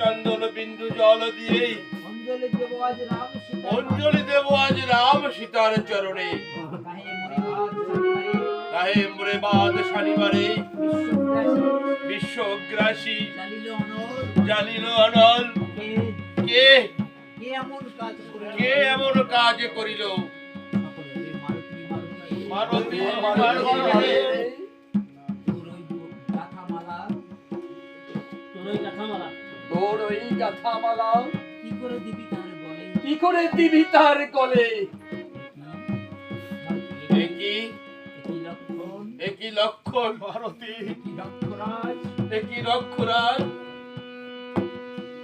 চন্দন বিন্দু জল দিয়ে অঞ্জলি দেব আজ রাম সীতার চরণে কাহে মোরে বাদ শনিবারে বিশ্বগ্রাসী জালিল অনল কে? কে এমন কাজ কে এমন কাজ করিল? মারুতি মারুতি তোরই ওই গাথামালা কি করে দিবি তার বলে কি? করে দিবি তার গলে একই লক্ষণ একই লক্ষণ? ভারতী একই রক্ষরাজ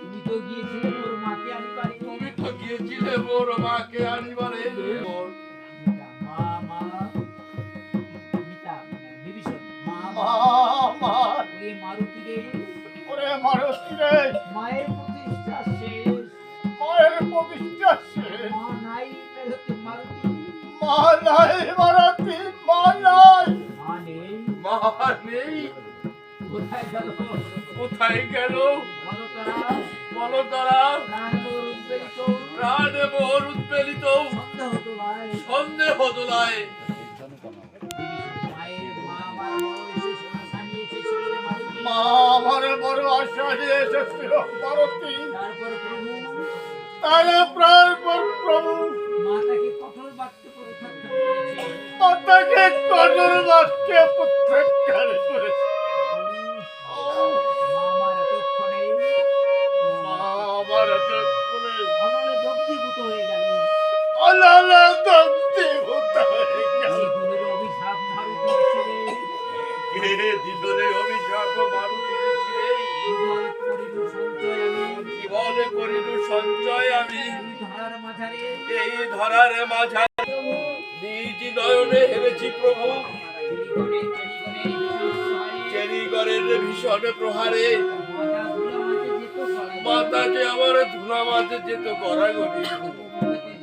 তুমি তো গিয়েছিলে গিয়েছিলে মোর মাকে আনিবারে। মায়ের প্রতিষ্ঠা শেষ মায়ের প্রতিষ্ঠা শেষ। মা নাই মারুতি মা নাই মারতি মা নাই মা নেই। মা নেই। কোথায় গেল? কোথায় গেল? বলো তারা। বলো তারা। প্রাণ মোর উদ্বেলিত সন্দেহ দোলায়। মা আমার বড় এসেছিল তাহলে প্রাণ পর প্রভু। মাতাকে কঠোর বাক্যে প্রত্যাখ্যান করেছে। হেরেছি প্রভু টেলিগণে ভীষণ প্রহারে মাতা যে আমার ধুলা মাঝে যেত গড়াগড়ি।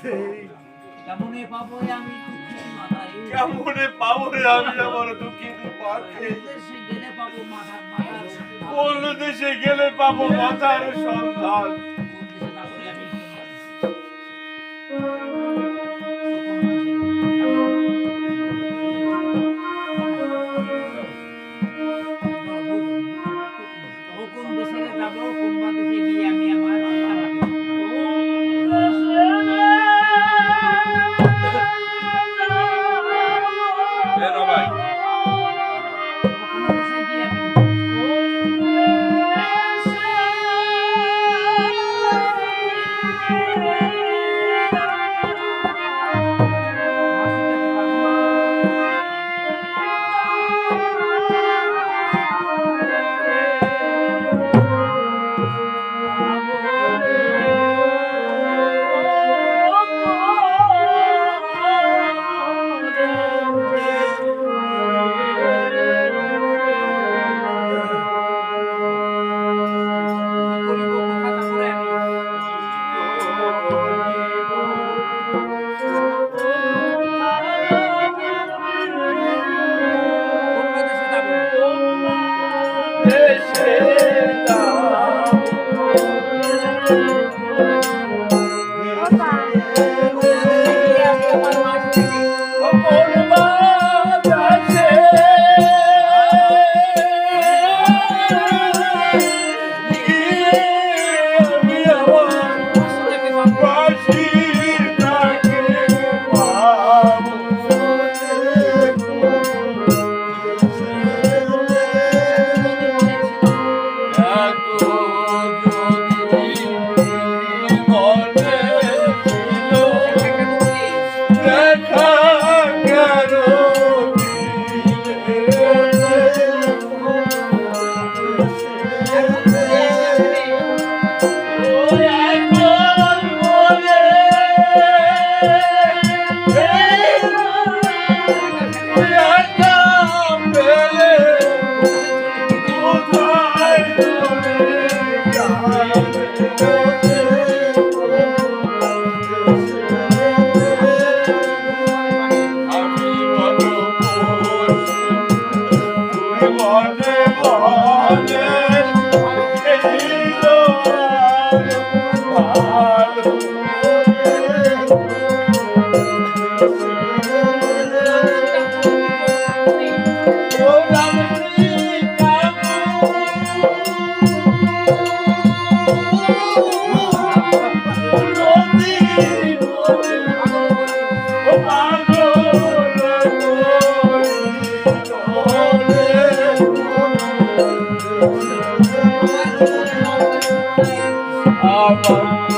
সেই। কেমনে পাবো আমি কেমনে পাবো রে আমি আমার দুঃখিত পাখে দেশে গেলে পাবো মাথা মাথার কোন দেশে গেলে পাবো মাথার সন্ধান Amen. Amen.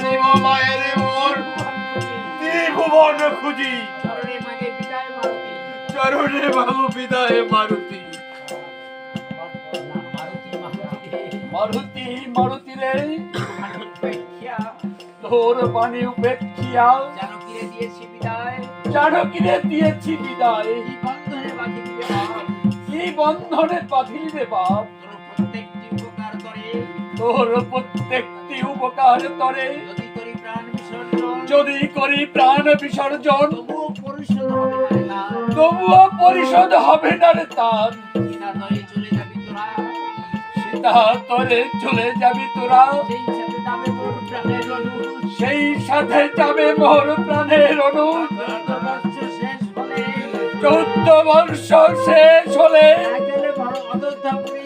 জানিব মায়ের মোর। ত্রিভুবন খুঁজি। চরণে বাবু বিদায় মারুতি। মারুতি মারুতি রে। তোর বাণী উপেক্ষিয়া। চারকিরে দিয়েছি বিদায়। চারকিরে দিয়েছি বিদায় এই বন্ধনে বাঁধিলি বাপ। এই বন্ধনে বাঁধিলি রে বাপ। তোর প্রত্যেকটি উপকার তরে। যদি করি প্রাণ বিসর্জন যদি করি প্রাণ বিসর্জন তবুও পরিশোধ হবে না। রে তার। সীতা চলে যাবি তোরা। চলে যাবি তোরা। সেই সাথে যাবে মোর প্রাণের অনু চৌদ্দ বর্ষ শেষ হলে। অযোধ্যাপুরী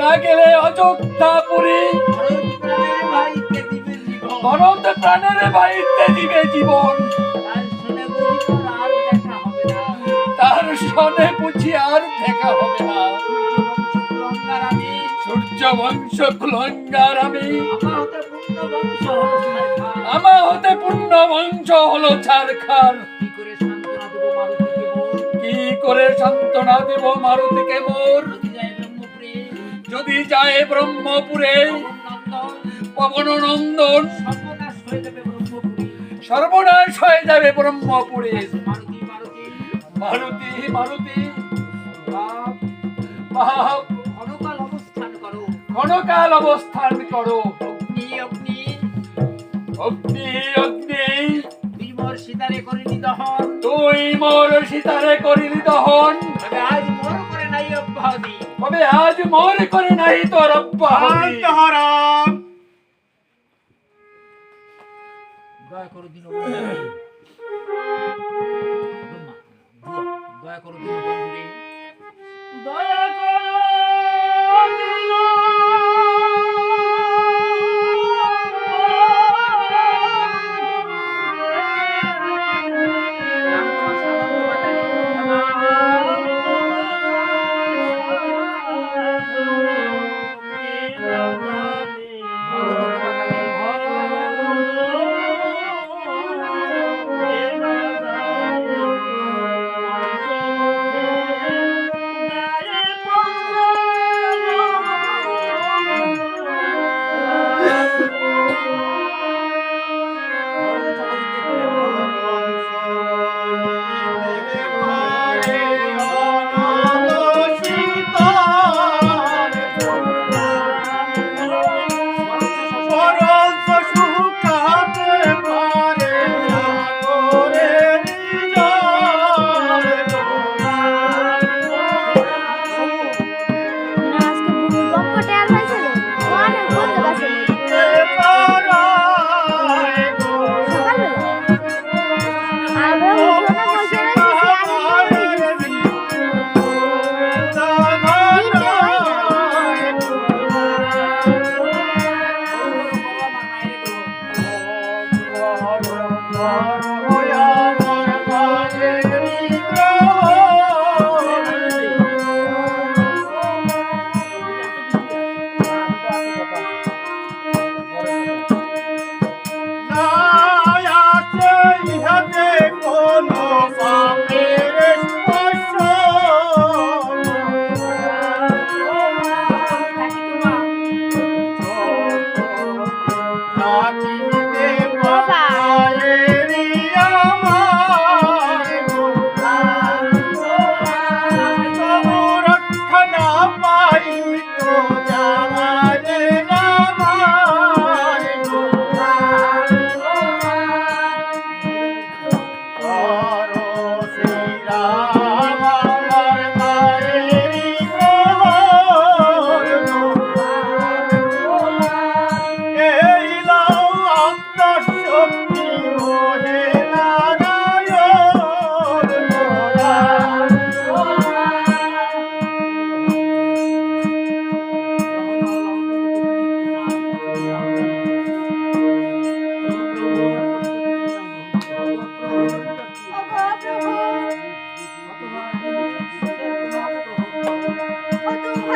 না গেলে ভাইকে জীবন ভরত প্রাণের বাড়িতে দিবে জীবন। তার সনে বুঝি আর দেখা হবে না। সূর্য বংশ কুলঙ্গার আমি। আমার হতে পূর্ণ বংশ হলো ছারখার। কি করে সান্ত্বনা দেব মারুতিকে মোর? যদি যায় ব্রহ্মপুরী পবন নন্দন সর্বনাশ হয়ে যাবে ব্রহ্মপুরী। মারুতি মারুতি ক্ষণকাল অবস্থান করো। ক্ষণকাল অবস্থান করো। অগ্নি অগ্নি। অগ্নি অগ্নি। সীতারে করিনি দহন। তুই মোর সীতারে করিলি দহন। আজ করে নাই অব্যাহতি তবে আজ মোর করে নাই তোর অব্যাহতি দয়া করো দিন দয়া করো দিন বন্ধুরে দয়া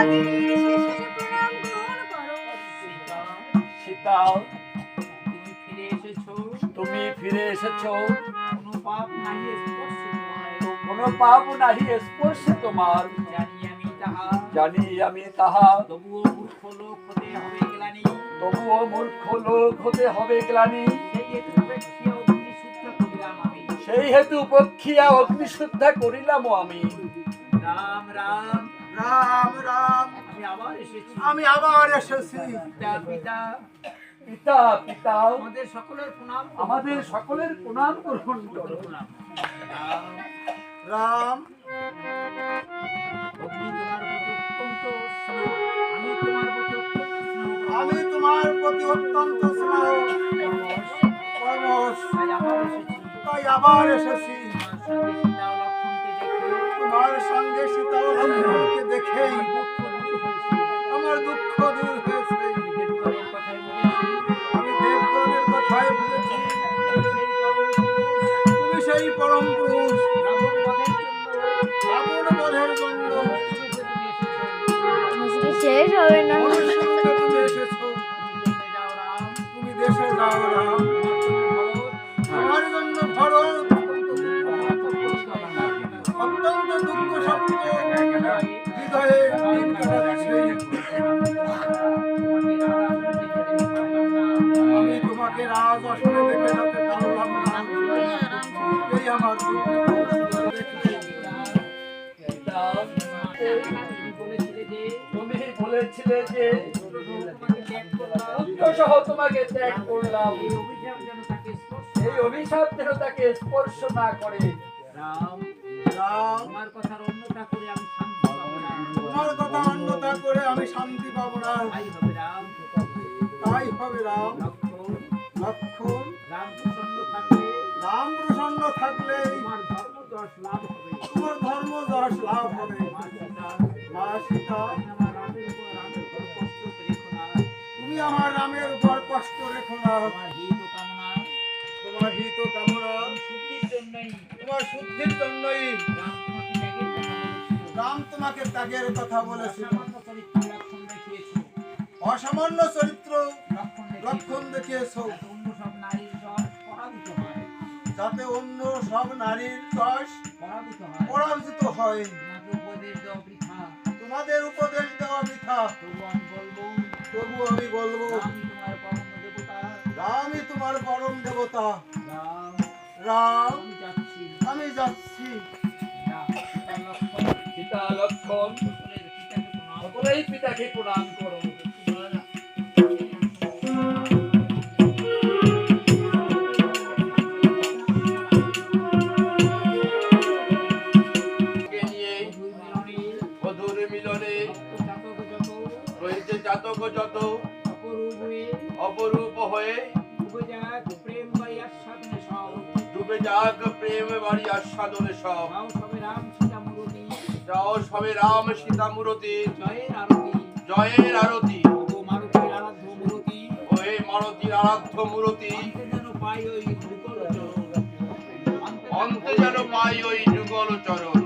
তুমি ফিরে এসেছ। তুমি ফিরে এসেছ কোনো পাপ নাহি স্পর্শে তোমার কোনো পাপ নাহি স্পর্শে তোমার। জানি আমি তাহা। জানি আমি তাহা। তবুও মূর্খ লোক হতে হবে গ্লানি। তবুও মূর্খ লোক হতে হবে গ্লানি। সেই হেতু পক্ষিয়া অগ্নিশুদ্ধা করিলাম আমি। রাম রাম রাম রাম। আমি আবার এসেছি। আমি আবার এসেছি। পিতা পিতা। পিতা পিতা আমাদের সকলের প্রণাম আমাদের সকলের প্রণাম গ্রহণ করো রাম। আমি তোমার প্রতি অত্যন্ত স্নেহ আমি তোমার প্রতি অত্যন্ত স্নেহ। পরবশ তাই আবার এসেছি। তাই আবার এসেছি। তোমার সঙ্গে সীতা ও দেখে তোমার সঙ্গে সীতা ও লক্ষ্মণকে দেখেই আমার দুঃখ দূর হয়েছে। আমি দেবগণের কথায় বলেছি। তুমি সেই পরম পুরুষ। রাবণ বধের জন্য। শেষ হবে না হৃদয়ে দিন বলেছিলে যে করলাম এই অভিশাপ যেন তাকে স্পর্শ না করে। রাম। তোমার কথার অন্যতা করে আমি শান্তি পাবো না। তোমার কথা অন্যতা করে আমি শান্তি পাবো না। তাই হবে রাম তাই হবে রাম। লক্ষণ। লক্ষণ। রাম প্রসন্ন থাকলে রাম প্রসন্ন থাকলে তোমার ধর্ম দশ লাভ হবে। তোমার ধর্ম দশ লাভ হবে। মা সীতা, তুমি আমার রামের উপর কষ্ট রেখো না। তোমার হিত কামনা। তোমার হিত কামনা। জন্যই তোমার শুদ্ধির জন্যই। রাম তোমাকে ত্যাগের কথা বলেছিল অসামান্য চরিত্র লক্ষণ দেখিয়েছো। যাতে অন্য সব নারীর হয় পরাজিত হয়। বৃথা তোমাদের উপদেশ দেওয়া মিথ্যা। তবু আমি বলব, রামই তোমার পরম দেবতা। রাম আমি যাচ্ছি। পিতা লক্ষণ সকলেই পিতাকে প্রণাম করো। বাড়ি সব। যাও সবে রাম সীতা মূরতি জয়ের আরতি। জয়ের আরতি। ও মারুতির আরাধ্য মূরতি। অন্তে যেন পাই ওই যুগল চরণ।